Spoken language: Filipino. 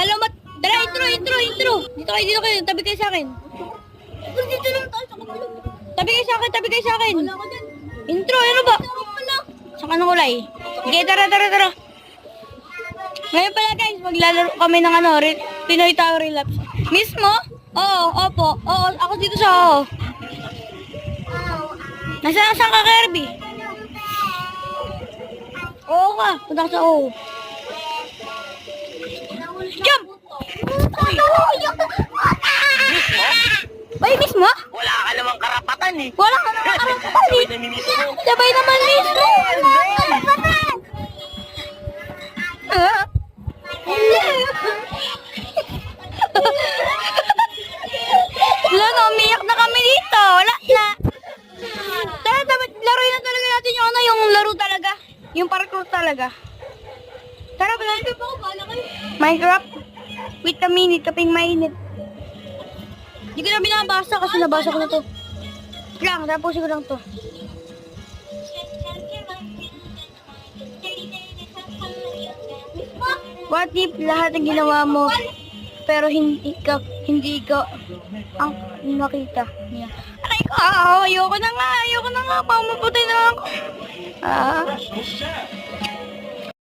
Hello, mat... Tara, intro, intro, intro. Dito kayo, dito kayo. Tabi kayo sa akin. Dito lang tayo. Tabi kayo sa akin, tabi kayo sa akin. Intro, ano ba? Sa kanong kulay? Sige, tara, tara, tara. Ngayon pala guys, maglalaro kami ng ano, re- Pinoy Tower Relapse. Mismo? Oo, opo. Oo, ako dito sa oo. Nasaan saan ka, Kirby? Oo ka, punta ka sa oo. Jump! Bay, mismo? Wala ka namang karapatan eh. Wala ka naman karapatan eh. Mo. Sabay naman mismo. Ah. Wala na, umiyak na kami dito. Wala na. Tara, dapat laruin na talaga natin yung ano, yung laro talaga. Yung parkour talaga. Minecraft? Wait a minute, kaping mainit. Hindi ko na binabasa kasi nabasa ko na to. Lang, tapusin ko lang to. What if lahat ng ginawa mo pero hindi ikaw hindi ikaw ang nakita niya. Aray ko, ah, ayoko na nga, ayoko na nga, pamaputay na ako. Ah,